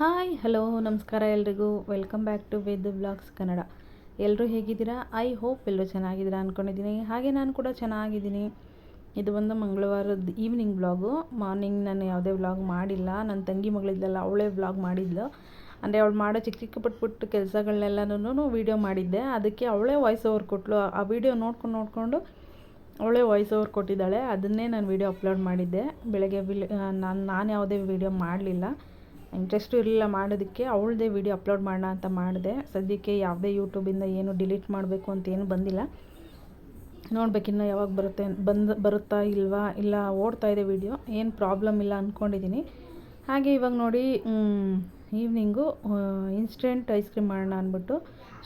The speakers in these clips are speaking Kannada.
ಹಾಯ್, ಹಲೋ, ನಮಸ್ಕಾರ ಎಲ್ರಿಗೂ. Welcome back to Veda blogs Kannada. ಎಲ್ಲರೂ ಹೇಗಿದ್ದೀರಾ? ಐ ಹೋಪ್ ಎಲ್ಲರೂ ಚೆನ್ನಾಗಿದ್ದೀರಾ ಅಂದ್ಕೊಂಡಿದ್ದೀನಿ ಹಾಗೆ ನಾನು ಕೂಡ ಚೆನ್ನಾಗಿದ್ದೀನಿ. ಇದು ಒಂದು ಮಂಗಳವಾರದ ಈವ್ನಿಂಗ್ ಬ್ಲಾಗು. ಮಾರ್ನಿಂಗ್ ನಾನು ಯಾವುದೇ ವ್ಲಾಗ್ ಮಾಡಿಲ್ಲ. ನನ್ನ ತಂಗಿ ಮಗಳಿದ್ದಲ್ಲ ಅವಳೇ ವ್ಲಾಗ್ ಮಾಡಿದ್ಲು. ಅಂದರೆ ಅವಳು ಮಾಡೋ ಚಿಕ್ಕ ಚಿಕ್ಕ ಪುಟ್ಟ ಪುಟ್ಟ ಕೆಲಸಗಳನ್ನೆಲ್ಲನೂ ವೀಡಿಯೋ ಮಾಡಿದ್ದೆ. ಅದಕ್ಕೆ ಅವಳೇ ವಾಯ್ಸ್ ಓವರ್ ಕೊಟ್ಟಳು ಆ ವಿಡಿಯೋ ನೋಡ್ಕೊಂಡು ನೋಡಿಕೊಂಡು ಅವಳೇ ವಾಯ್ಸ್ ಓವರ್ ಕೊಟ್ಟಿದ್ದಾಳೆ. ಅದನ್ನೇ ನಾನು ವೀಡಿಯೋ ಅಪ್ಲೋಡ್ ಮಾಡಿದ್ದೆ. ಬೆಳಗ್ಗೆ ನಾನು ನಾನು ಯಾವುದೇ ವೀಡಿಯೋ ಮಾಡಲಿಲ್ಲ. ಇಂಟ್ರೆಸ್ಟು ಇರಲಿಲ್ಲ ಮಾಡೋದಕ್ಕೆ, ಅವಳದೇ ವಿಡಿಯೋ ಅಪ್ಲೋಡ್ ಮಾಡೋಣ ಅಂತ ಮಾಡಿದೆ. ಸದ್ಯಕ್ಕೆ ಯಾವುದೇ ಯೂಟ್ಯೂಬಿಂದ ಏನು ಡಿಲೀಟ್ ಮಾಡಬೇಕು ಅಂತ ಏನು ಬಂದಿಲ್ಲ. ನೋಡ್ಬೇಕಿನ್ನು ಯಾವಾಗ ಬರುತ್ತೆ, ಬಂದು, ಬರುತ್ತಾ ಇಲ್ವಾ, ಇಲ್ಲ ಓಡ್ತಾ ಇದೆ ವಿಡಿಯೋ ಏನು ಪ್ರಾಬ್ಲಮ್ ಇಲ್ಲ ಅಂದ್ಕೊಂಡಿದ್ದೀನಿ ಹಾಗೆ ಇವಾಗ ನೋಡಿ ಈವ್ನಿಂಗು ಇನ್ಸ್ಟೆಂಟ್ ಐಸ್ ಕ್ರೀಮ್ ಮಾಡೋಣ ಅಂದ್ಬಿಟ್ಟು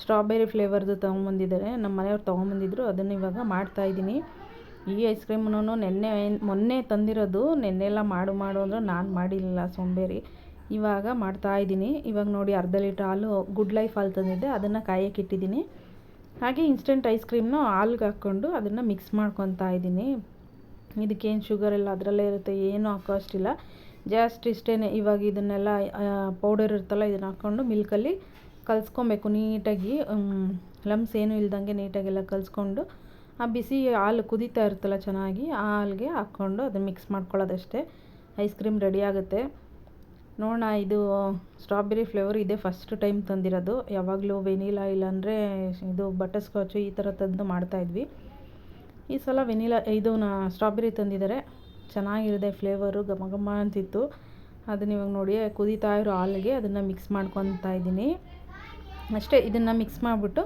ಸ್ಟ್ರಾಬೆರಿ ಫ್ಲೇವರ್ದು ತೊಗೊಂಬಂದಿದ್ದಾರೆ. ನಮ್ಮ ಮನೆಯವ್ರು ತೊಗೊಂಬಂದಿದ್ರು, ಅದನ್ನು ಇವಾಗ ಮಾಡ್ತಾಯಿದ್ದೀನಿ ಈ ಐಸ್ ಕ್ರೀಮ್ನೂ ನೆನ್ನೆ, ಮೊನ್ನೆ ತಂದಿರೋದು, ನೆನ್ನೆ ಎಲ್ಲ ಮಾಡು ಮಾಡು ಅಂದ್ರೆ ನಾನು ಮಾಡಿಲ್ಲ ಸೋಂಬೇರಿ. ಇವಾಗ ಮಾಡ್ತಾಯಿದ್ದೀನಿ ಇವಾಗ ನೋಡಿ ಅರ್ಧ ಲೀಟ್ರ್ ಹಾಲು ಗುಡ್ ಲೈಫ್ ಹಾಲು ತಂದಿದ್ದೆ. ಅದನ್ನು ಕಾಯಕ್ಕೆ ಇಟ್ಟಿದ್ದೀನಿ. ಹಾಗೆ ಇನ್ಸ್ಟೆಂಟ್ ಐಸ್ ಕ್ರೀಮ್ನ ಹಾಲ್ಗೆ ಹಾಕ್ಕೊಂಡು ಅದನ್ನು ಮಿಕ್ಸ್ ಮಾಡ್ಕೊತಾ ಇದ್ದೀನಿ. ಇದಕ್ಕೇನು ಶುಗರ್ ಎಲ್ಲ ಅದರಲ್ಲೇ ಇರುತ್ತೆ, ಏನು ಹಾಕೋ ಅಷ್ಟಿಲ್ಲ ಜಸ್ಟ್ ಇಷ್ಟೇ ಇವಾಗ ಇದನ್ನೆಲ್ಲ ಪೌಡರ್ ಇರುತ್ತಲ್ಲ, ಇದನ್ನು ಹಾಕ್ಕೊಂಡು ಮಿಲ್ಕಲ್ಲಿ ಕಲಿಸ್ಕೊಬೇಕು ನೀಟಾಗಿ. ಲಮ್ಸ್ ಏನೂ ಇಲ್ದಂಗೆ ನೀಟಾಗೆಲ್ಲ ಕಲಿಸ್ಕೊಂಡು, ಆ ಬಿಸಿ ಹಾಲು ಕುದೀತಾ ಇರುತ್ತಲ್ಲ ಚೆನ್ನಾಗಿ, ಆ ಹಾಲಿಗೆ ಹಾಕ್ಕೊಂಡು ಅದನ್ನು ಮಿಕ್ಸ್ ಮಾಡ್ಕೊಳ್ಳೋದಷ್ಟೇ. ಐಸ್ ಕ್ರೀಮ್ ರೆಡಿ ಆಗುತ್ತೆ. ನೋಡೋಣ, ಇದು ಸ್ಟ್ರಾಬೆರಿ ಫ್ಲೇವರ್ ಇದೇ ಫಸ್ಟ್ ಟೈಮ್ ತಂದಿರೋದು. ಯಾವಾಗಲೂ ವೆನಿಲಾ ಇಲ್ಲಾಂದರೆ ಇದು ಬಟರ್ ಸ್ಕಾಚು ಈ ಥರ ತಂದು ಮಾಡ್ತಾಯಿದ್ವಿ ಈ ಸಲ ವೆನಿಲಾ ಇದು ಸ್ಟ್ರಾಬೆರಿ ತಂದಿದ್ದಾರೆ. ಚೆನ್ನಾಗಿರಿದೆ ಫ್ಲೇವರು ಘಮ ಘಮ ಅಂತಿತ್ತು. ಅದನ್ನ ಇವಾಗ ನೋಡಿ, ಕುದಿತಾ ಇರೋ ಹಾಲಿಗೆ ಅದನ್ನು ಮಿಕ್ಸ್ ಮಾಡ್ಕೊತಾ ಇದ್ದೀನಿ. ಅಷ್ಟೇ, ಇದನ್ನು ಮಿಕ್ಸ್ ಮಾಡಿಬಿಟ್ಟು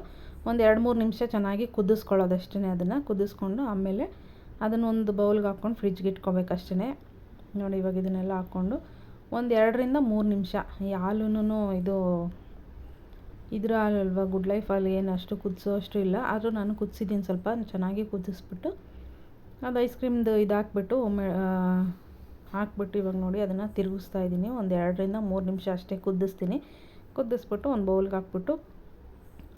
ಒಂದು ಎರಡು ಮೂರು ನಿಮಿಷ ಚೆನ್ನಾಗಿ ಕುದಿಸ್ಕೊಳ್ಳೋದಷ್ಟೇ ಅದನ್ನು. ಕುದಿಸ್ಕೊಂಡು ಆಮೇಲೆ ಅದನ್ನು ಒಂದು ಬೌಲ್ಗೆ ಹಾಕ್ಕೊಂಡು ಫ್ರಿಜ್ಗೆ ಇಟ್ಕೋಬೇಕು ನೋಡಿ, ಇವಾಗ ಇದನ್ನೆಲ್ಲ ಹಾಕ್ಕೊಂಡು ಒಂದು ಎರಡರಿಂದ ಮೂರು ನಿಮಿಷ. ಈ ಹಾಲುನು ಇದು ಇದ್ರ ಅಲ್ವಾ, ಗುಡ್ ಲೈಫ್ ಹಾಲು, ಏನು ಅಷ್ಟು ಕುದಿಸೋ ಅಷ್ಟು ಇಲ್ಲ. ಆದರೂ ನಾನು ಕುದಿಸಿದ್ದೀನಿ ಸ್ವಲ್ಪ, ಚೆನ್ನಾಗಿ ಕುದಿಸ್ಬಿಟ್ಟು ಅದು ಐಸ್ ಕ್ರೀಮ್ದು ಇದು ಹಾಕ್ಬಿಟ್ಟು ಹಾಕ್ಬಿಟ್ಟು ಇವಾಗ ನೋಡಿ ಅದನ್ನು ತಿರುಗಿಸ್ತಾ ಇದ್ದೀನಿ. ಒಂದು ಎರಡರಿಂದ ಮೂರು ನಿಮಿಷ ಅಷ್ಟೇ ಕುದಿಸ್ತೀನಿ. ಕುದಿಸ್ಬಿಟ್ಟು ಒಂದು ಬೌಲ್ಗೆ ಹಾಕ್ಬಿಟ್ಟು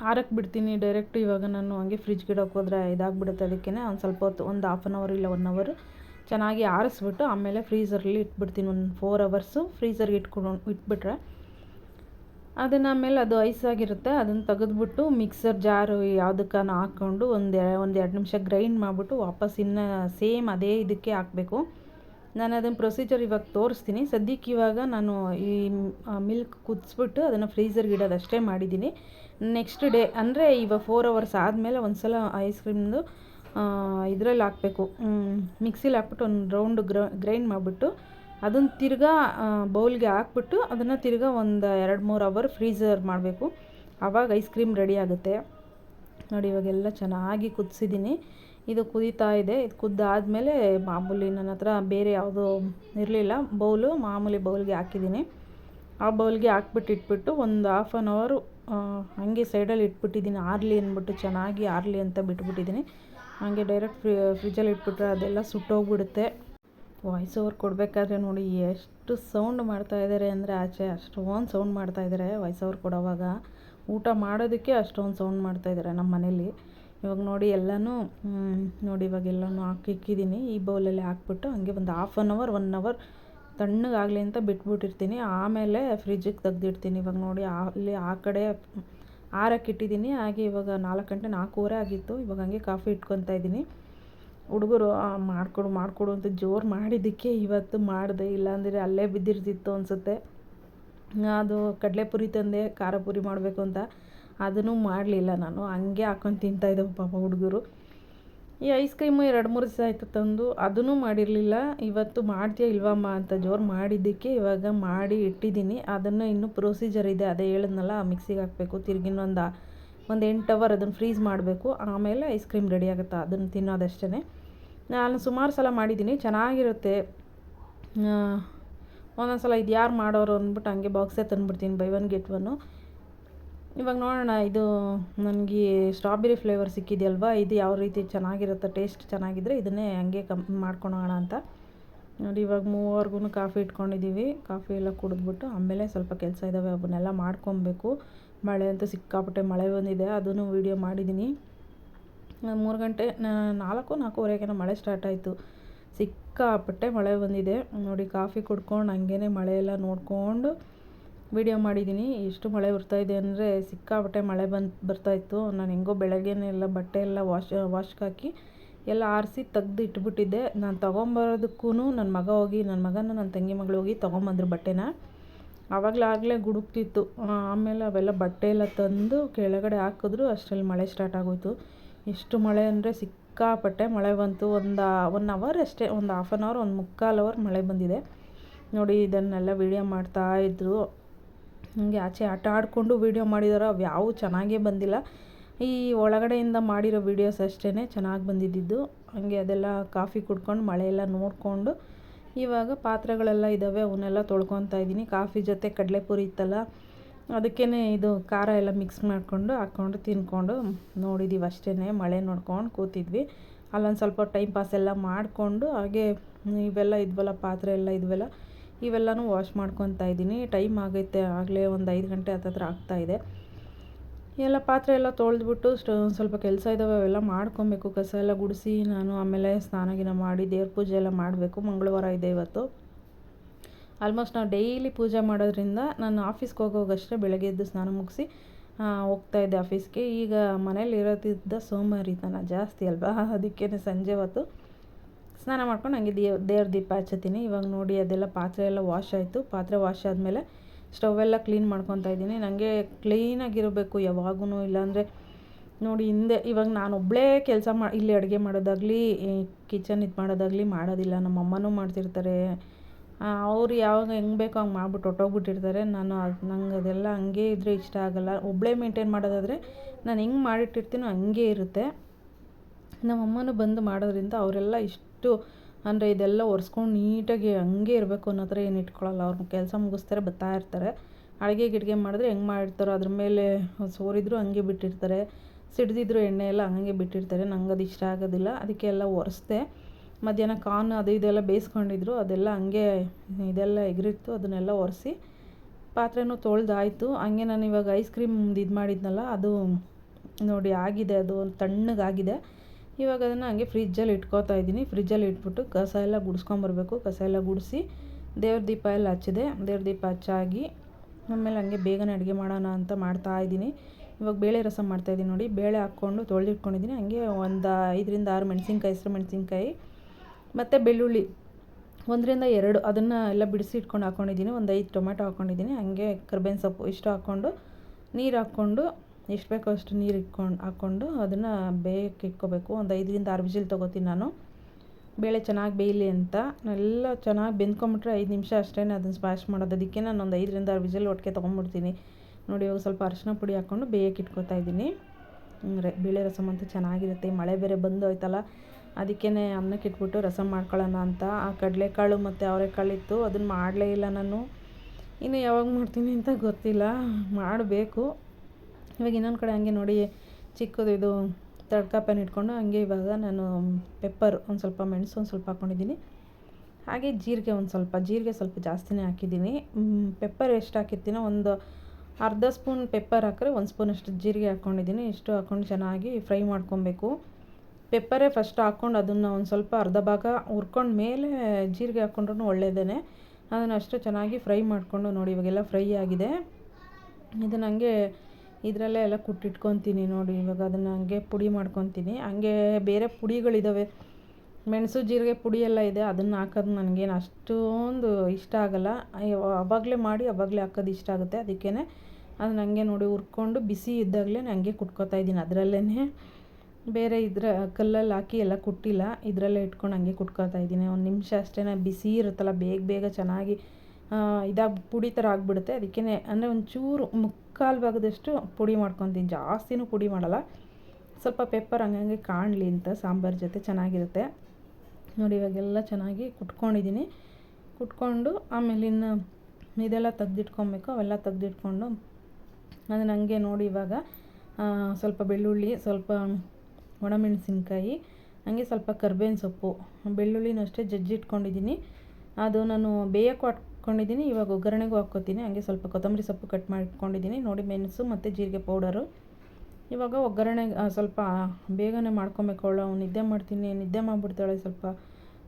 ಆರಕ್ಕೆ ಬಿಡ್ತೀನಿ. ಡೈರೆಕ್ಟ್ ಇವಾಗ ನಾನು ಹಂಗೆ ಫ್ರಿಜ್ಗೆ ಇಡೋಕೆ ಹೋದ್ರೆ ಇದಾಗ್ಬಿಡುತ್ತೆ ಅದಕ್ಕೆ ಒಂದು ಸ್ವಲ್ಪ ಹೊತ್ತು, ಒಂದು ಹಾಫ್ ಆನ್ ಅವರ್ ಇಲ್ಲ ಒನ್ ಅವರು ಚೆನ್ನಾಗಿ ಆರಿಸ್ಬಿಟ್ಟು ಆಮೇಲೆ ಫ್ರೀಸರಲ್ಲಿ ಇಟ್ಬಿಡ್ತೀನಿ ಒಂದು ಫೋರ್ ಅವರ್ಸು ಫ್ರೀಸರ್ಗೆ ಇಟ್ಕೊಂಡು ಇಟ್ಬಿಟ್ರೆ. ಅದನ್ನ ಆಮೇಲೆ ಅದು ಐಸ್ ಆಗಿರುತ್ತೆ, ಅದನ್ನು ತೆಗೆದ್ಬಿಟ್ಟು ಮಿಕ್ಸರ್ ಜಾರು ಯಾವುದಕ್ಕನ್ನು ಹಾಕ್ಕೊಂಡು ಒಂದು ಒಂದು ಎರಡು ನಿಮಿಷ ಗ್ರೈಂಡ್ ಮಾಡಿಬಿಟ್ಟು ವಾಪಸ್ ಇನ್ನು ಸೇಮ್ ಅದೇ ಇದಕ್ಕೆ ಹಾಕಬೇಕು. ನಾನು ಅದನ್ನು ಪ್ರೊಸೀಜರ್ ಇವಾಗ ತೋರಿಸ್ತೀನಿ. ಸದ್ಯಕ್ಕೆ ಇವಾಗ ನಾನು ಈ ಮಿಲ್ಕ್ ಕುದಿಸ್ಬಿಟ್ಟು ಅದನ್ನು ಫ್ರೀಸರ್ಗೆ ಇಡೋದು ಅಷ್ಟೇ ಮಾಡಿದ್ದೀನಿ. ನೆಕ್ಸ್ಟ್ ಡೇ ಅಂದರೆ ಇವಾಗ ಫೋರ್ ಅವರ್ಸ್ ಆದಮೇಲೆ ಒಂದು ಸಲ ಐಸ್ ಕ್ರೀಮ್ದು ಇದರಲ್ಲಿ ಹಾಕಬೇಕು. ಮಿಕ್ಸಿಲಿ ಹಾಕ್ಬಿಟ್ಟು ಒಂದು ರೌಂಡ್ ಗ್ರೈಂಡ್ ಮಾಡಿಬಿಟ್ಟು ಅದನ್ನು ತಿರ್ಗಾ ಬೌಲ್ಗೆ ಹಾಕ್ಬಿಟ್ಟು ಅದನ್ನು ತಿರ್ಗಾ ಒಂದು ಎರಡು ಮೂರು ಅವರ್ ಫ್ರೀಝರ್ ಮಾಡಬೇಕು. ಆವಾಗ ಐಸ್ ಕ್ರೀಮ್ ರೆಡಿ ಆಗುತ್ತೆ. ನೋಡಿ, ಇವಾಗೆಲ್ಲ ಚೆನ್ನಾಗಿ ಕುದಿಸಿದ್ದೀನಿ ಇದು ಕುದೀತಾ ಇದೆ. ಇದು ಕುದ್ದಾದಮೇಲೆ ಮಾಮೂಲಿ ನನ್ನ ಹತ್ರ ಬೇರೆ ಯಾವುದೂ ಇರಲಿಲ್ಲ. ಬೌಲು ಮಾಮೂಲಿ ಬೌಲ್ಗೆ ಹಾಕಿದ್ದೀನಿ ಆ ಬೌಲ್ಗೆ ಹಾಕ್ಬಿಟ್ಟು ಇಟ್ಬಿಟ್ಟು ಒಂದು ಹಾಫ್ ಆನ್ ಅವರು ಹಾಗೆ ಸೈಡಲ್ಲಿ ಇಟ್ಬಿಟ್ಟಿದ್ದೀನಿ ಆರಲಿ ಅಂದ್ಬಿಟ್ಟು ಚೆನ್ನಾಗಿ ಆರಲಿ ಅಂತ ಬಿಟ್ಬಿಟ್ಟಿದ್ದೀನಿ ಹಾಗೆ ಡೈರೆಕ್ಟ್ ಫ್ರಿ ಫ್ರಿಜ್ಜಲ್ಲಿ ಇಟ್ಬಿಟ್ರೆ ಅದೆಲ್ಲ ಸುಟ್ಟೋಗ್ಬಿಡುತ್ತೆ. ವಾಯ್ಸ್ ಓವರ್ ಕೊಡಬೇಕಾದ್ರೆ ನೋಡಿ ಎಷ್ಟು ಸೌಂಡ್ ಮಾಡ್ತಾ ಇದ್ದಾರೆ ಅಂದರೆ ಆಚೆ ಅಷ್ಟೊಂದು ಸೌಂಡ್ ಮಾಡ್ತಾ ಇದ್ದಾರೆ ವಾಯ್ಸ್ ಓವರ್ ಕೊಡೋವಾಗ. ಊಟ ಮಾಡೋದಕ್ಕೆ ಅಷ್ಟೊಂದು ಸೌಂಡ್ ಮಾಡ್ತಾ ಇದ್ದಾರೆ ನಮ್ಮ ಮನೇಲಿ. ಇವಾಗ ನೋಡಿ ಎಲ್ಲನೂ ನೋಡಿ ಇವಾಗ ಎಲ್ಲನೂ ಹಾಕಿ, ಇಕ್ಕಿದ್ದೀನಿ. ಈ ಬೌಲಲ್ಲಿ ಹಾಕ್ಬಿಟ್ಟು ಹಂಗೆ ಒಂದು half an hour one hour ತಣ್ಣಗಾಗಲಿ ಅಂತ ಬಿಟ್ಬಿಟ್ಟಿರ್ತೀನಿ. ಆಮೇಲೆ ಫ್ರಿಜ್ಜಿಗೆ ತೆಗ್ದಿಡ್ತೀನಿ. ಇವಾಗ ನೋಡಿ ಅಲ್ಲಿ ಆ ಕಡೆ ಆರಕ್ಕೆ ಇಟ್ಟಿದ್ದೀನಿ. ಹಾಗೆ ಇವಾಗ ನಾಲ್ಕು ಗಂಟೆ ನಾಲ್ಕೂವರೆ ಆಗಿತ್ತು. ಇವಾಗ ಹಂಗೆ ಕಾಫಿ ಇಟ್ಕೊತಾ ಇದ್ದೀನಿ. ಹುಡುಗರು ಮಾಡಿಕೊಡು ಮಾಡಿಕೊಡು ಅಂತ ಜೋರು ಮಾಡಿದ್ದಕ್ಕೆ ಇವತ್ತು ಮಾಡಿದೆ. ಇಲ್ಲಾಂದರೆ ಅಲ್ಲೇ ಬಿದ್ದಿರ್ತಿತ್ತು ಅನಿಸುತ್ತೆ. ಅದು ಕಡಲೆಪುರಿ ತಂದೆ, ಖಾರ ಪುರಿ ಮಾಡಬೇಕು ಅಂತ. ಅದನ್ನು ಮಾಡಲಿಲ್ಲ ನಾನು. ಹಂಗೆ ಹಾಕೊಂಡು ತಿಂತಾಯಿದ್ದವು ಪಾಪ ಹುಡುಗರು. ಈ ಐಸ್ ಕ್ರೀಮು ಎರಡು ಮೂರು ದಿವಸ ಆಯಿತು ತಂದು ಅದನ್ನು ಮಾಡಿರಲಿಲ್ಲ. ಇವತ್ತು ಮಾಡ್ತೀಯ ಇಲ್ವಮ್ಮ ಅಂತ ಜೋರು ಮಾಡಿದ್ದಕ್ಕೆ ಇವಾಗ ಮಾಡಿ ಇಟ್ಟಿದ್ದೀನಿ. ಅದನ್ನು ಇನ್ನೂ ಪ್ರೊಸೀಜರ್ ಇದೆ, ಅದೇ ಹೇಳಿದ್ನಲ್ಲ ಮಿಕ್ಸಿಗೆ ಹಾಕಬೇಕು. ತಿರ್ಗಿನೊಂದು ಒಂದು ಎಂಟು ಅವರ್ ಅದನ್ನು ಫ್ರೀಸ್ ಮಾಡಬೇಕು. ಆಮೇಲೆ ಐಸ್ ಕ್ರೀಮ್ ರೆಡಿ ಆಗುತ್ತೆ? ಅದನ್ನು ತಿನ್ನೋದಷ್ಟೇ ನಾನು ಸುಮಾರು ಸಲ ಮಾಡಿದ್ದೀನಿ, ಚೆನ್ನಾಗಿರುತ್ತೆ. ಒಂದೊಂದು ಸಲ ಇದು ಯಾರು ಮಾಡೋರು ಅಂದ್ಬಿಟ್ಟು ಹಂಗೆ ಬಾಕ್ಸೇ ತಂದುಬಿಡ್ತೀನಿ ಬೈ ಒನ್ ಗೆಟ್ ಒನ್ನು ಇವಾಗ ನೋಡೋಣ, ಇದು ನನಗೆ ಸ್ಟ್ರಾಬೆರಿ ಫ್ಲೇವರ್ ಸಿಕ್ಕಿದೆಯಲ್ವಾ? ಇದು ಯಾವ ರೀತಿ ಚೆನ್ನಾಗಿರುತ್ತೆ ಟೇಸ್ಟ್ ಚೆನ್ನಾಗಿದ್ರೆ ಇದನ್ನೇ ಹಂಗೆ ಕಮ್, ಮಾಡ್ಕೊಳೋಣ ಅಂತ. ನೋಡಿ, ಇವಾಗ ಮೂವರ್ಗೂ ಕಾಫಿ ಇಟ್ಕೊಂಡಿದ್ದೀವಿ ಕಾಫಿ ಎಲ್ಲ ಕುಡಿದ್ಬಿಟ್ಟು ಆಮೇಲೆ ಸ್ವಲ್ಪ ಕೆಲಸ ಇದ್ದಾವೆ ಅವನ್ನೆಲ್ಲ ಮಾಡ್ಕೊಬೇಕು. ಮಳೆ ಅಂತೂ ಸಿಕ್ಕಾಪಟ್ಟೆ ಮಳೆ ಬಂದಿದೆ, ಅದನ್ನು ವೀಡಿಯೋ ಮಾಡಿದ್ದೀನಿ ಮೂರು ಗಂಟೆ ನಾಲ್ಕು, ನಾಲ್ಕೂವರೆಗೇನೋ ಮಳೆ ಸ್ಟಾರ್ಟ್ ಆಯಿತು. ಸಿಕ್ಕಾಪಟ್ಟೆ ಮಳೆ ಬಂದಿದೆ. ನೋಡಿ ಕಾಫಿ ಕುಡ್ಕೊಂಡು ಹಂಗೇ ಮಳೆ ಎಲ್ಲ ನೋಡಿಕೊಂಡು ವಿಡಿಯೋ ಮಾಡಿದ್ದೀನಿ. ಎಷ್ಟು ಮಳೆ ಬರ್ತಾಯಿದೆ ಅಂದರೆ ಸಿಕ್ಕಾಪಟ್ಟೆ ಮಳೆ ಬಂದು ಬರ್ತಾಯಿತ್ತು ನಾನು ಹೆಂಗೋ ಬೆಳಗ್ಗೆನೇ ಎಲ್ಲ ಬಟ್ಟೆ ಎಲ್ಲ ವಾಶ್ ವಾಶ್ಗೆ ಹಾಕಿ ಎಲ್ಲ ಆರಿಸಿ ತೆಗ್ದು ಇಟ್ಬಿಟ್ಟಿದ್ದೆ. ನಾನು ತೊಗೊಂಬರೋದಕ್ಕೂ ನನ್ನ ಮಗ ಹೋಗಿ ನನ್ನ ಮಗನ ನನ್ನ ತಂಗಿ ಮಗಳು ಹೋಗಿ ತೊಗೊಂಬಂದ್ರು ಬಟ್ಟೆನ. ಆವಾಗಲಾಗಲೇ ಗುಡುಕ್ತಿತ್ತು. ಆಮೇಲೆ ಅವೆಲ್ಲ ಬಟ್ಟೆ ಎಲ್ಲ ತಂದು ಕೆಳಗಡೆ ಹಾಕಿದ್ರು. ಅಷ್ಟರಲ್ಲಿ ಮಳೆ ಸ್ಟಾರ್ಟ್ ಆಗೋಯ್ತು. ಎಷ್ಟು ಮಳೆ ಅಂದರೆ ಸಿಕ್ಕಾಪಟ್ಟೆ ಮಳೆ ಬಂತು. ಒಂದು ಒನ್ ಅವರ್ ಅಷ್ಟೇ, ಒಂದು ಹಾಫ್ ಆನ್ ಅವರ್ ಒಂದು ಮುಕ್ಕಾಲು ಅವರ್ ಮಳೆ ಬಂದಿದೆ. ನೋಡಿ, ಇದನ್ನೆಲ್ಲ ವೀಡಿಯೋ ಮಾಡ್ತಾಯಿದ್ರು ಹಂಗೆ ಆಚೆ ಆಟ ಆಡಿಕೊಂಡು ವೀಡಿಯೋ ಮಾಡಿದಾರೋ, ಅವು ಯಾವೂ ಚೆನ್ನಾಗೇ ಬಂದಿಲ್ಲ. ಈ ಒಳಗಡೆಯಿಂದ ಮಾಡಿರೋ ವೀಡಿಯೋಸ್ ಅಷ್ಟೇ ಚೆನ್ನಾಗಿ ಬಂದಿದ್ದಿದ್ದು. ಹಾಗೆ ಅದೆಲ್ಲ ಕಾಫಿ ಕುಡ್ಕೊಂಡು ಮಳೆ ಎಲ್ಲ ನೋಡಿಕೊಂಡು ಇವಾಗ ಪಾತ್ರೆಗಳೆಲ್ಲ ಇದ್ದಾವೆ ಅವನ್ನೆಲ್ಲ ತೊಳ್ಕೊತಾ ಇದ್ದೀನಿ. ಕಾಫಿ ಜೊತೆ ಕಡಲೆಪುರಿ ಇತ್ತಲ್ಲ ಅದಕ್ಕೇ ಇದು ಖಾರ ಎಲ್ಲ ಮಿಕ್ಸ್ ಮಾಡಿಕೊಂಡು ಹಾಕ್ಕೊಂಡು ತಿನ್ಕೊಂಡು ನೋಡಿದ್ದೀವಿ ಅಷ್ಟೇ ಮಳೆ ನೋಡ್ಕೊಂಡು ಕೂತಿದ್ವಿ. ಅಲ್ಲೊಂದು ಸ್ವಲ್ಪ ಟೈಮ್ ಪಾಸ್ ಎಲ್ಲ ಮಾಡಿಕೊಂಡು ಹಾಗೆ ಇವೆಲ್ಲ ಇದ್ವಲ್ಲ, ಪಾತ್ರೆ ಎಲ್ಲ ಇದ್ವಲ್ಲ ಇವೆಲ್ಲನೂ ವಾಶ್ ಮಾಡ್ಕೊತಾ ಇದ್ದೀನಿ. ಟೈಮ್ ಆಗೈತೆ, ಆಗಲೇ ಒಂದು ಐದು ಗಂಟೆ ಹತ್ತತ್ರ ಇದೆ. ಎಲ್ಲ ಪಾತ್ರೆ ಎಲ್ಲ ತೊಳೆದ್ಬಿಟ್ಟು ಸ್ಟೋ, ಸ್ವಲ್ಪ ಕೆಲಸ ಇದ್ದಾವೆ ಅವೆಲ್ಲ ಮಾಡ್ಕೊಬೇಕು. ಕಸ ಎಲ್ಲ ಗುಡಿಸಿ ನಾನು ಆಮೇಲೆ ಸ್ನಾನ ಗಿನ ಮಾಡಿ ದೇವ್ರ ಪೂಜೆ ಎಲ್ಲ ಮಾಡಬೇಕು. ಮಂಗಳವಾರ ಇದೆ ಇವತ್ತು. ಆಲ್ಮೋಸ್ಟ್ ನಾವು ಡೈಲಿ ಪೂಜೆ ಮಾಡೋದ್ರಿಂದ ನಾನು ಆಫೀಸ್ಗೆ ಹೋಗೋವಾಗಷ್ಟೇ ಬೆಳಗ್ಗೆ ಎದ್ದು ಸ್ನಾನ ಮುಗಿಸಿ ಹೋಗ್ತಾ ಇದ್ದೆ ಆಫೀಸ್ಗೆ. ಈಗ ಮನೇಲಿ ಇರೋದಿದ್ದ ಸೋಮಾರಿತನ ಜಾಸ್ತಿ ಅಲ್ವಾ? ಅದಕ್ಕೇ ಸಂಜೆ ಹೊತ್ತು. ಸ್ನಾನ ಮಾಡ್ಕೊಂಡು ಹಂಗೆ ದೇವ್, ದೇವ್ರ ದೀಪ ಹಚ್ಚತೀನಿ ಇವಾಗ ನೋಡಿ ಅದೆಲ್ಲ ಪಾತ್ರೆ ಎಲ್ಲ ವಾಶ್ ಆಯಿತು. ಪಾತ್ರೆ ವಾಶ್ ಆದಮೇಲೆ ಸ್ಟವೆಲ್ಲ ಕ್ಲೀನ್ ಮಾಡ್ಕೊತಾ ಇದ್ದೀನಿ. ನನಗೆ ಕ್ಲೀನಾಗಿರಬೇಕು ಯಾವಾಗೂ ಇಲ್ಲಾಂದರೆ ನೋಡಿ ಹಿಂದೆ, ಇವಾಗ ನಾನು ಒಬ್ಬಳೇ ಕೆಲಸ ಮಾ, ಇಲ್ಲಿ ಅಡುಗೆ ಮಾಡೋದಾಗಲಿ ಕಿಚನ್ ಇದು ಮಾಡೋದಾಗಲಿ ಮಾಡೋದಿಲ್ಲ. ನಮ್ಮ ಅಮ್ಮನೂ ಮಾಡ್ತಿರ್ತಾರೆ. ಅವ್ರು ಯಾವಾಗ ಹೆಂಗೆ ಬೇಕೋ ಹಂಗೆ ಮಾಡ್ಬಿಟ್ಟು ಹೊಟ್ಟೋಗ್ಬಿಟ್ಟಿರ್ತಾರೆ ನಾನು ನಂಗೆ ಅದೆಲ್ಲ ಹಂಗೆ ಇದ್ದರೆ ಇಷ್ಟ ಆಗೋಲ್ಲ. ಒಬ್ಬಳೇ ಮೇಂಟೈನ್ ಮಾಡೋದಾದರೆ ನಾನು ಹೆಂಗೆ ಮಾಡಿಟ್ಟಿರ್ತೀನೋ ಹಂಗೆ ಇರುತ್ತೆ. ನಮ್ಮ ಅಮ್ಮನೂ ಬಂದು ಮಾಡೋದ್ರಿಂದ ಅವರೆಲ್ಲ ಇಷ್ಟು ಅಂದರೆ ಇದೆಲ್ಲ ಒರೆಸ್ಕೊಂಡು ನೀಟಾಗಿ ಹಂಗೆ ಇರಬೇಕು ಅನ್ನೋ ಥರ ಏನು ಇಟ್ಕೊಳ್ಳಲ್ಲ. ಅವ್ರನ್ನ ಕೆಲಸ ಮುಗಿಸ್ತಾರೆ ಬರ್ತಾ ಇರ್ತಾರೆ. ಅಡುಗೆ ಗಿಡ್ಗೆ ಮಾಡಿದ್ರೆ ಹೆಂಗೆ ಮಾಡಿರ್ತಾರೋ ಅದ್ರ ಮೇಲೆ ಸೋರಿದ್ರು ಹಂಗೆ ಬಿಟ್ಟಿರ್ತಾರೆ. ಸಿಡ್ದಿದ್ರು ಎಣ್ಣೆ ಎಲ್ಲ ಹಂಗೆ ಬಿಟ್ಟಿರ್ತಾರೆ. ನಂಗೆ ಅದು ಇಷ್ಟ ಆಗೋದಿಲ್ಲ. ಅದಕ್ಕೆ ಎಲ್ಲ ಒರೆಸ್ದೆ. ಮಧ್ಯಾಹ್ನ ಕಾರ್ನ್ ಅದು ಇದೆಲ್ಲ ಬೇಯಿಸ್ಕೊಂಡಿದ್ರು. ಅದೆಲ್ಲ ಹಂಗೆ ಇದೆಲ್ಲ ಎಗರಿತ್ತು. ಅದನ್ನೆಲ್ಲ ಒರೆಸಿ ಪಾತ್ರೆನೂ ತೊಳೆದಾಯಿತು. ಹಂಗೆ ನಾನು ಇವಾಗ ಐಸ್ ಕ್ರೀಮ್ ಇದು ಮಾಡಿದ್ನಲ್ಲ, ಅದು ನೋಡಿ ಆಗಿದೆ. ಅದು ತಣ್ಣಗಾಗಿದೆ. ಇವಾಗ ಅದನ್ನು ಹಂಗೆ ಫ್ರಿಜ್ಜಲ್ಲಿ ಇಟ್ಕೋತಾ ಇದ್ದೀನಿ. ಫ್ರಿಜ್ಜಲ್ಲಿ ಇಟ್ಬಿಟ್ಟು ಕಸ ಎಲ್ಲ ಗುಡಿಸ್ಕೊಂಬರ್ಬೇಕು ಕಸ ಎಲ್ಲ ಗುಡಿಸಿ ದೇವ್ರ ದೀಪ ಎಲ್ಲ ಹಚ್ಚಿದೆ. ದೇವ್ರ ದೀಪ ಹಚ್ಚಾಗಿ ಆಮೇಲೆ ಹಂಗೆ ಬೇಗನೆ ಅಡುಗೆ ಮಾಡೋಣ ಅಂತ ಮಾಡ್ತಾ ಇದ್ದೀನಿ. ಇವಾಗ ಬೇಳೆ ರಸಂ ಮಾಡ್ತಾಯಿದ್ದೀನಿ ನೋಡಿ. ಬೇಳೆ ಹಾಕ್ಕೊಂಡು ತೊಳೆದಿಟ್ಕೊಂಡಿದ್ದೀನಿ. ಹಂಗೆ ಒಂದು ಐದರಿಂದ ಆರು ಮೆಣಸಿನ್ಕಾಯಿ, ಹಸಿರು ಮೆಣಸಿನ್ಕಾಯಿ ಮತ್ತು ಬೆಳ್ಳುಳ್ಳಿ ಒಂದರಿಂದ ಎರಡು ಅದನ್ನು ಎಲ್ಲ ಬಿಡಿಸಿ ಇಟ್ಕೊಂಡು ಹಾಕ್ಕೊಂಡಿದ್ದೀನಿ ಒಂದು ಐದು ಟೊಮೆಟೊ ಹಾಕ್ಕೊಂಡಿದ್ದೀನಿ ಹಂಗೆ ಕರ್ಬೇವಿನ ಸೊಪ್ಪು ಇಷ್ಟು ಹಾಕ್ಕೊಂಡು ನೀರು ಹಾಕ್ಕೊಂಡು ಎಷ್ಟು ಬೇಕೋ ಅಷ್ಟು ನೀರು ಇಟ್ಕೊಂಡು ಹಾಕ್ಕೊಂಡು ಅದನ್ನು ಬೇಯಕ್ಕೆ ಇಟ್ಕೋಬೇಕು. ಒಂದು ಐದರಿಂದ ಆರು ವಿಜಿಲ್ ತೊಗೋತೀನಿ ನಾನು. ಬೇಳೆ ಚೆನ್ನಾಗಿ ಬೇಯಲಿ ಅಂತ. ಎಲ್ಲ ಚೆನ್ನಾಗಿ ಬೆಂದ್ಕೊಂಬಿಟ್ರೆ ಐದು ನಿಮಿಷ ಅಷ್ಟೇ ಅದನ್ನು ಸ್ಮ್ಯಾಶ್ ಮಾಡೋದು. ಅದಕ್ಕೆ ನಾನು ಒಂದು ಐದರಿಂದ ಆರು ವಿಜಿಲ್ ಒಟ್ಟಿಗೆ ತೊಗೊಂಬಿಡ್ತೀನಿ. ನೋಡಿ, ಇವಾಗ ಸ್ವಲ್ಪ ಅರಿಶಿನ ಪುಡಿ ಹಾಕ್ಕೊಂಡು ಬೇಯಕ್ಕೆ ಇಟ್ಕೊತಾ ಇದ್ದೀನಿ. ಬೇಳೆ ರಸಮ್ ಅಂತೂ ಚೆನ್ನಾಗಿರುತ್ತೆ. ಮಳೆ ಬೇರೆ ಬಂದು ಹೋಯ್ತಲ್ಲ ಅದಕ್ಕೇ ಅನ್ನಕ್ಕೆ ಇಟ್ಬಿಟ್ಟು ರಸಮ್ ಮಾಡ್ಕೊಳ್ಳೋಣ ಅಂತ. ಆ ಕಡಲೆಕಾಳು ಮತ್ತು ಅವರೆಕಾಳು ಇತ್ತು, ಅದನ್ನು ಮಾಡಲೇ ಇಲ್ಲ ನಾನು. ಇನ್ನು ಯಾವಾಗ ಮಾಡ್ತೀನಿ ಅಂತ ಗೊತ್ತಿಲ್ಲ. ಮಾಡಬೇಕು. ಇವಾಗ ಇನ್ನೊಂದು ಕಡೆ ಹಂಗೆ ನೋಡಿ ಚಿಕ್ಕದು ಇದು ತಡ್ಕ ಪೆನ್ ಇಟ್ಕೊಂಡು ಹಂಗೆ ಇವಾಗ ನಾನು ಪೆಪ್ಪರ್ ಒಂದು ಸ್ವಲ್ಪ ಮೆಣಸು ಒಂದು ಸ್ವಲ್ಪ ಹಾಕ್ಕೊಂಡಿದ್ದೀನಿ ಹಾಗೆ ಜೀರಿಗೆ ಒಂದು ಸ್ವಲ್ಪ, ಜೀರಿಗೆ ಸ್ವಲ್ಪ ಜಾಸ್ತಿನೇ ಹಾಕಿದ್ದೀನಿ. ಪೆಪ್ಪರ್ ಎಷ್ಟು ಹಾಕಿರ್ತೀನೋ ಒಂದು ಅರ್ಧ ಸ್ಪೂನ್ ಪೆಪ್ಪರ್ ಹಾಕಿದ್ರೆ ಒಂದು ಸ್ಪೂನಷ್ಟು ಜೀರಿಗೆ ಹಾಕ್ಕೊಂಡಿದ್ದೀನಿ ಇಷ್ಟು ಹಾಕ್ಕೊಂಡು ಚೆನ್ನಾಗಿ ಫ್ರೈ ಮಾಡ್ಕೊಬೇಕು. ಪೆಪ್ಪರೇ ಫಸ್ಟ್ ಹಾಕ್ಕೊಂಡು ಅದನ್ನು ಒಂದು ಸ್ವಲ್ಪ ಅರ್ಧ ಭಾಗ ಹುರ್ಕೊಂಡು ಮೇಲೆ ಜೀರಿಗೆ ಹಾಕ್ಕೊಂಡ್ರೂ ಒಳ್ಳೆಯದೇ ಅದನ್ನು ಅಷ್ಟು ಚೆನ್ನಾಗಿ ಫ್ರೈ ಮಾಡಿಕೊಂಡು ನೋಡಿ, ಇವಾಗೆಲ್ಲ ಫ್ರೈ ಆಗಿದೆ. ಇದನ್ನು ಹಂಗೆ ಇದರಲ್ಲೇ ಎಲ್ಲ ಕುಟ್ಟಿಟ್ಕೊತೀನಿ ನೋಡಿ, ಇವಾಗ ಅದನ್ನು ಹಂಗೆ ಪುಡಿ ಮಾಡ್ಕೊತೀನಿ. ಹಂಗೆ ಬೇರೆ ಪುಡಿಗಳಿದ್ದಾವೆ ಮೆಣಸು, ಜೀರಿಗೆ ಪುಡಿ ಎಲ್ಲ ಇದೆ, ಅದನ್ನು ಹಾಕೋದು ನನಗೇನು ಅಷ್ಟೊಂದು ಇಷ್ಟ ಆಗೋಲ್ಲ. ಅವಾಗಲೇ ಮಾಡಿ, ಅವಾಗಲೇ ಹಾಕೋದು ಇಷ್ಟ ಆಗುತ್ತೆ. ಅದಕ್ಕೇ ಅದನ್ನ ಹಂಗೆ ನೋಡಿ ಹುರ್ಕೊಂಡು ಬಿಸಿ ಇದ್ದಾಗಲೇ ಹಂಗೆ ಕುಟ್ಕೋತಾ ಇದ್ದೀನಿ. ಅದರಲ್ಲೇ ಬೇರೆ ಇದ್ರ ಕಲ್ಲಲ್ಲಿ ಹಾಕಿ ಎಲ್ಲ ಕುಟ್ಟಿಲ್ಲ, ಇದರಲ್ಲೇ ಇಟ್ಕೊಂಡು ಹಂಗೆ ಕುಟ್ಕೋತಾ ಇದ್ದೀನಿ. ಒಂದು ನಿಮಿಷ ಅಷ್ಟೇ ಬಿಸಿ ಇರುತ್ತಲ್ಲ, ಬೇಗ ಬೇಗ ಚೆನ್ನಾಗಿ ಇದಾಗಿ ಪುಡಿ ಥರ ಆಗಿಬಿಡುತ್ತೆ. ಅದಕ್ಕೇ ಅಂದರೆ ಒಂಚೂರು ಮುಕ್ಕಾಲು ಭಾಗದಷ್ಟು ಪುಡಿ ಮಾಡ್ಕೊತೀನಿ. ಜಾಸ್ತಿನೂ ಪುಡಿ ಮಾಡಲ್ಲ. ಸ್ವಲ್ಪ ಪೆಪ್ಪರ್ ಹಂಗಂಗೆ ಕಾಣಲಿ ಅಂತ ಸಾಂಬಾರು ಜೊತೆ ಚೆನ್ನಾಗಿರುತ್ತೆ. ನೋಡಿ ಇವಾಗೆಲ್ಲ ಚೆನ್ನಾಗಿ ಕುಟ್ಕೊಂಡಿದ್ದೀನಿ. ಕುಟ್ಕೊಂಡು ಆಮೇಲೆ ಇನ್ನು ಇದೆಲ್ಲ ತೆಗ್ದಿಟ್ಕೊಬೇಕು. ಅವೆಲ್ಲ ತೆಗ್ದಿಟ್ಕೊಂಡು ಅದನ್ನು ಹಂಗೆ ನೋಡಿ ಇವಾಗ ಸ್ವಲ್ಪ ಬೆಳ್ಳುಳ್ಳಿ, ಸ್ವಲ್ಪ ಒಣಮೆಣಸಿನ್ಕಾಯಿ, ಹಂಗೆ ಸ್ವಲ್ಪ ಕರ್ಬೇವಿನ ಸೊಪ್ಪು, ಬೆಳ್ಳುಳ್ಳಿನೂ ಅಷ್ಟೇ ಜಜ್ಜಿಟ್ಕೊಂಡಿದ್ದೀನಿ. ಅದು ನಾನು ಬೇಯಕ್ಕೂ ಹಾಕ್ಕೊಂಡಿದ್ದೀನಿ ಇವಾಗ ಒಗ್ಗರಣೆಗೂ ಹಾಕ್ಕೋತೀನಿ. ಹಾಗೆ ಸ್ವಲ್ಪ ಕೊತ್ತಂಬರಿ ಸೊಪ್ಪು ಕಟ್ ಮಾಡಿ ಇಟ್ಕೊಂಡಿದ್ದೀನಿ ನೋಡಿ ಮೆಣಸು ಮತ್ತು ಜೀರಿಗೆ ಪೌಡರು. ಇವಾಗ ಒಗ್ಗರಣೆ ಸ್ವಲ್ಪ ಬೇಗನೆ ಮಾಡ್ಕೊಬೇಕು ಅವಳು ನಿದ್ದೆ ಮಾಡ್ತೀನಿ. ನಿದ್ದೆ ಮಾಡಿಬಿಡ್ತಾಳೆ ಸ್ವಲ್ಪ.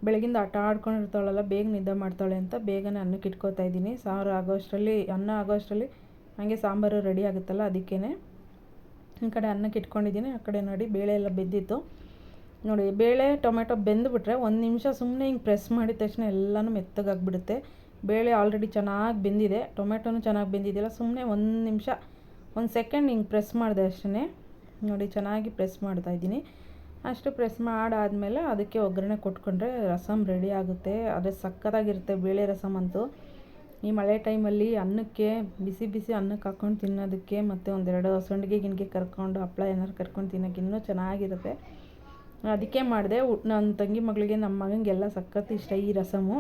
ಬೆಳಗಿಂದ ಆಟ ಆಡ್ಕೊಂಡಿರ್ತಾಳಲ್ಲ, ಬೇಗ ನಿದ್ದೆ ಮಾಡ್ತಾಳೆ ಅಂತ ಬೇಗನೆ ಅನ್ನಕ್ಕೆ ಇಟ್ಕೋತಾ ಇದ್ದೀನಿ. ಸಾರು ಆಗೋ ಅಷ್ಟರಲ್ಲಿ ಅನ್ನ ಆಗೋ ಅಷ್ಟರಲ್ಲಿ ಹಾಗೆ ಸಾಂಬಾರು ರೆಡಿ ಆಗುತ್ತಲ್ಲ ಅದಕ್ಕೇ ಈ ಕಡೆ ಅನ್ನಕ್ಕೆ ಇಟ್ಕೊಂಡಿದ್ದೀನಿ. ಆ ಕಡೆ ನೋಡಿ ಬೇಳೆ ಎಲ್ಲ ಬೆಂದಿತ್ತು. ನೋಡಿ, ಬೇಳೆ, ಟೊಮೆಟೊ ಬೆಂದುಬಿಟ್ರೆ ಒಂದು ನಿಮಿಷ ಸುಮ್ಮನೆ ಹಿಂಗೆ ಪ್ರೆಸ್ ಮಾಡಿದ ತಕ್ಷಣ ಎಲ್ಲನೂ ಮೆತ್ತಗಾಗ್ಬಿಡುತ್ತೆ. ಬೇಳೆ ಆಲ್ರೆಡಿ ಚೆನ್ನಾಗಿ ಬೆಂದಿದೆ. ಟೊಮೆಟೊನೂ ಚೆನ್ನಾಗಿ ಬೆಂದಿದೆಯಲ್ಲ ಸುಮ್ಮನೆ ಒಂದು ನಿಮಿಷ, ಒಂದು ಸೆಕೆಂಡ್ ಹಿಂಗೆ ಪ್ರೆಸ್ ಮಾಡಿದೆ ಅಷ್ಟೇ ನೋಡಿ, ಚೆನ್ನಾಗಿ ಪ್ರೆಸ್ ಮಾಡ್ತಾಯಿದ್ದೀನಿ ಅಷ್ಟು ಪ್ರೆಸ್ ಮಾಡಾದಮೇಲೆ ಅದಕ್ಕೆ ಒಗ್ಗರಣೆ ಕೊಟ್ಕೊಂಡ್ರೆ ರಸಮ್ ರೆಡಿ ಆಗುತ್ತೆ. ಅದೇ ಸಕ್ಕತ್ತಾಗಿರುತ್ತೆ ಬೇಳೆ ರಸಮ್ ಅಂತೂ. ಈ ಮಳೆ ಟೈಮಲ್ಲಿ ಅನ್ನಕ್ಕೆ, ಬಿಸಿ ಬಿಸಿ ಅನ್ನಕ್ಕೆ ಹಾಕ್ಕೊಂಡು ತಿನ್ನೋದಕ್ಕೆ ಮತ್ತು ಒಂದೆರಡು ಸಂಡಿಗೆ ಗಿನ್ಗೆ ಕರ್ಕೊಂಡು, ಹಪ್ಳ ಏನಾರು ಕರ್ಕೊಂಡು ತಿನ್ನೋಕೆ ಇನ್ನೂ ಚೆನ್ನಾಗಿರುತ್ತೆ. ಅದಕ್ಕೆ ಮಾಡಿದೆ. ನನ್ನ ತಂಗಿ ಮಗಳಿಗೆ ನಮ್ಮ ಮಗನಿಗೆಲ್ಲ ಸಖತ್ ಇಷ್ಟ ಈ ರಸಮು.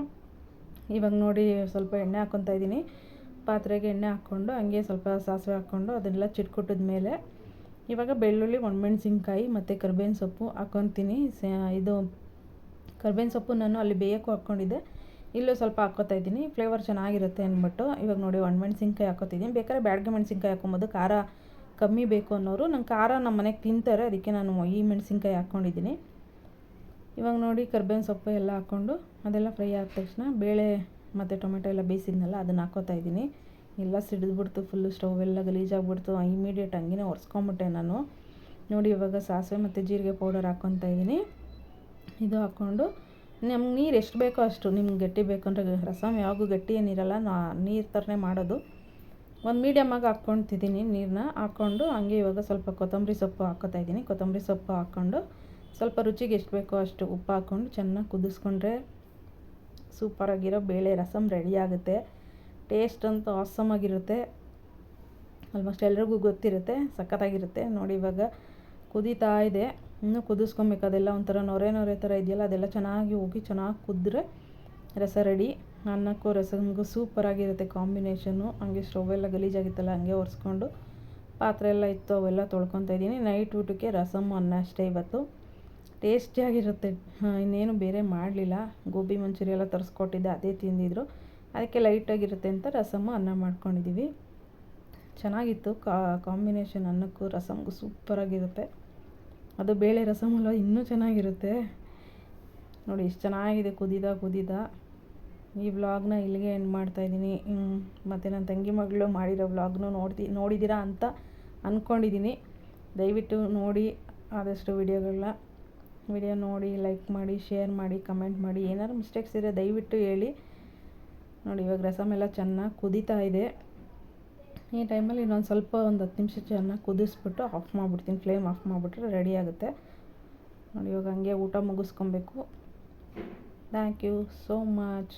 ಇವಾಗ ನೋಡಿ ಸ್ವಲ್ಪ ಎಣ್ಣೆ ಹಾಕ್ಕೊತಾ ಇದ್ದೀನಿ. ಪಾತ್ರೆಗೆ ಎಣ್ಣೆ ಹಾಕ್ಕೊಂಡು, ಹಂಗೆ ಸ್ವಲ್ಪ ಸಾಸಿವೆ ಹಾಕ್ಕೊಂಡು ಅದನ್ನೆಲ್ಲ ಚಿಟ್ಕೊಟ್ಟಿದ ಮೇಲೆ ಇವಾಗ ಬೆಳ್ಳುಳ್ಳಿ, ಒಣಮೆಣ್ಸಿನ್ಕಾಯಿ ಮತ್ತು ಕರ್ಬೇವಿನ ಸೊಪ್ಪು ಹಾಕ್ಕೊತೀನಿ ಇದು ಕರ್ಬೇವಿನ ಸೊಪ್ಪು ನಾನು ಅಲ್ಲಿ ಬೇಯೋಕ್ಕೂ ಹಾಕ್ಕೊಂಡಿದ್ದೆ. ಇಲ್ಲೂ ಸ್ವಲ್ಪ ಹಾಕ್ಕೋತಾ ಇದ್ದೀನಿ. ಫ್ಲೇವರ್ ಚೆನ್ನಾಗಿರುತ್ತೆ ಅಂದ್ಬಿಟ್ಟು ಇವಾಗ ನೋಡಿ ಒಣಮೆಣ್ಸಿನ್ಕಾಯಿ ಹಾಕೋತಿದ್ದೀನಿ. ಬೇಕಾದ್ರೆ ಬ್ಯಾಡ್ಗೆ ಮೆಣಸಿನ್ಕಾಯಿ ಹಾಕೊಬೋದು ಖಾರ ಕಮ್ಮಿ ಬೇಕು ಅನ್ನೋರು. ನಂಗೆ ಖಾರ ನಮ್ಮ ಮನೆಗೆ ತಿಂತಾರೆ. ಅದಕ್ಕೆ ನಾನು ಈ ಮೆಣಸಿನ್ಕಾಯಿ ಹಾಕ್ಕೊಂಡಿದ್ದೀನಿ. ಇವಾಗ ನೋಡಿ ಕರ್ಬೇವಿನ ಸೊಪ್ಪು ಎಲ್ಲ ಹಾಕ್ಕೊಂಡು ಅದೆಲ್ಲ ಫ್ರೈ ಆದ ತಕ್ಷಣ ಬೇಳೆ ಮತ್ತು ಟೊಮೆಟೊ ಎಲ್ಲ ಬೇಯಿಸಿದ್ನಲ್ಲ ಅದನ್ನು ಹಾಕೋತಾ ಇದ್ದೀನಿ. ಎಲ್ಲ ಸಿಡಿದ್ಬಿಡ್ತು ಫುಲ್ಲು ಸ್ಟವ್ ಎಲ್ಲ ಗಲೀಜಾಗ್ಬಿಡ್ತು ಇಮಿಡಿಯೇಟ್ ಹಂಗೆ ಒರೆಸ್ಕೊಂಬಿಟ್ಟೆ ನಾನು. ನೋಡಿ ಇವಾಗ ಸಾಸಿವೆ ಮತ್ತು ಜೀರಿಗೆ ಪೌಡರ್ ಹಾಕ್ಕೊತಾ ಇದ್ದೀನಿ. ಇದು ಹಾಕ್ಕೊಂಡು ನಮ್ಗೆ ನೀರು ಎಷ್ಟು ಬೇಕೋ ಅಷ್ಟು, ನಿಮ್ಗೆ ಗಟ್ಟಿ ಬೇಕು ಅಂದರೆ ರಸಮ್ ಯಾವಾಗೂ ಗಟ್ಟಿ ಏನಿರಲ್ಲ, ನಾ ನೀರು ಥರನೇ ಮಾಡೋದು. ಒಂದು ಮೀಡಿಯಮಾಗಿ ಹಾಕ್ಕೊತಿದ್ದೀನಿ ನೀರನ್ನ ಹಾಕ್ಕೊಂಡು ಹಂಗೆ ಇವಾಗ ಸ್ವಲ್ಪ ಕೊತ್ತಂಬರಿ ಸೊಪ್ಪು ಹಾಕೋತಾ ಇದ್ದೀನಿ. ಕೊತ್ತಂಬರಿ ಸೊಪ್ಪು ಹಾಕ್ಕೊಂಡು ಸ್ವಲ್ಪ ರುಚಿಗೆ ಎಷ್ಟು ಬೇಕೋ ಅಷ್ಟು ಉಪ್ಪು ಹಾಕ್ಕೊಂಡು ಚೆನ್ನಾಗಿ ಕುದಿಸ್ಕೊಂಡ್ರೆ ಸೂಪರಾಗಿರೋ ಬೇಳೆ ರಸಮ್ ರೆಡಿ ಆಗುತ್ತೆ. ಟೇಸ್ಟ್ ಅಂತೂ ಆಸಮಾಗಿರುತ್ತೆ ಆಲ್ಮೋಸ್ಟ್ ಎಲ್ರಿಗೂ ಗೊತ್ತಿರುತ್ತೆ, ಸಖತ್ತಾಗಿರುತ್ತೆ. ನೋಡಿ ಇವಾಗ ಕುದೀತಾ ಇದೆ. ಇನ್ನೂ ಕುದಿಸ್ಕೊಬೇಕು, ಅದೆಲ್ಲ ಒಂಥರ ನೊರೆ ನೊರೆ ಥರ ಇದೆಯಲ್ಲ, ಅದೆಲ್ಲ ಚೆನ್ನಾಗಿ ಹೋಗಿ ಚೆನ್ನಾಗಿ ಕುದ್ರೆ ರಸ ರೆಡಿ ಅನ್ನಕ್ಕೂ ರಸಮ್ಗೂ ಸೂಪರಾಗಿರುತ್ತೆ ಕಾಂಬಿನೇಷನ್ನು. ಹಂಗೆ ಸ್ಟವ್ ಎಲ್ಲ ಗಲೀಜಾಗಿತ್ತಲ್ಲ, ಹಂಗೆ ಒರೆಸ್ಕೊಂಡು ಪಾತ್ರೆ ಎಲ್ಲ ಇತ್ತು, ಅವೆಲ್ಲ ತೊಳ್ಕೊತಾ ಇದ್ದೀನಿ. ನೈಟ್ ಊಟಕ್ಕೆ ರಸಮ್ ಅನ್ನ ಅಷ್ಟೇ ಇವತ್ತು. ಟೇಸ್ಟಿಯಾಗಿರುತ್ತೆ. ಇನ್ನೇನು ಬೇರೆ ಮಾಡಲಿಲ್ಲ. ಗೋಬಿ ಮಂಚೂರಿ ಎಲ್ಲ ತರಿಸ್ಕೊಟ್ಟಿದ್ದೆ, ಅದೇ ತಿಂದಿದ್ರು. ಅದಕ್ಕೆ ಲೈಟಾಗಿರುತ್ತೆ ಅಂತ ರಸಮ್ಮು ಅನ್ನ ಮಾಡ್ಕೊಂಡಿದ್ದೀವಿ ಚೆನ್ನಾಗಿತ್ತು. ಕಾಂಬಿನೇಷನ್ ಅನ್ನಕ್ಕೂ ರಸಮ್ಗೂ ಸೂಪರಾಗಿರುತ್ತೆ. ಅದು ಬೇಳೆ ರಸಮಲ್ಲ ಇನ್ನೂ ಚೆನ್ನಾಗಿರುತ್ತೆ. ನೋಡಿ ಎಷ್ಟು ಚೆನ್ನಾಗಿದೆ ಕುದಿದ ಕುದಿದ. ಈ ವ್ಲಾಗ್ನ ಇಲ್ಲಿಗೆ ಎಂಡ್ ಮಾಡ್ತಾಯಿದ್ದೀನಿ ಮತ್ತು ನನ್ನ ತಂಗಿ ಮಗಳು ಮಾಡಿರೋ ವ್ಲಾಗ್ನು ನೋಡ್ತಿ ನೋಡಿದ್ದೀರಾ ಅಂತ ಅಂದ್ಕೊಂಡಿದ್ದೀನಿ ದಯವಿಟ್ಟು ನೋಡಿ ಆದಷ್ಟು ವಿಡಿಯೋಗಳನ್ನ. ವಿಡಿಯೋ ನೋಡಿ ಲೈಕ್ ಮಾಡಿ ಶೇರ್ ಮಾಡಿ ಕಮೆಂಟ್ ಮಾಡಿ, ಏನಾದ್ರು ಮಿಸ್ಟೇಕ್ಸ್ ಇದ್ದರೆ ದಯವಿಟ್ಟು ಹೇಳಿ. ನೋಡಿ, ಇವಾಗ ರಸಮ್ ಎಲ್ಲ ಚೆನ್ನಾಗಿ ಕುದೀತಾ ಇದೆ. ಈ ಟೈಮಲ್ಲಿ ಇನ್ನೊಂದು ಸ್ವಲ್ಪ ಒಂದು ಹತ್ತು ನಿಮಿಷ ಚೆನ್ನಾಗಿ ಕುದಿಸ್ಬಿಟ್ಟು ಆಫ್ ಮಾಡಿಬಿಡ್ತೀನಿ. ಫ್ಲೇಮ್ ಆಫ್ ಮಾಡಿಬಿಟ್ರೆ ರೆಡಿ ಆಗುತ್ತೆ. ನೋಡಿ, ಇವಾಗ ಹಂಗೆ ಊಟ ಮುಗಿಸ್ಕೊಬೇಕು. Thank you so much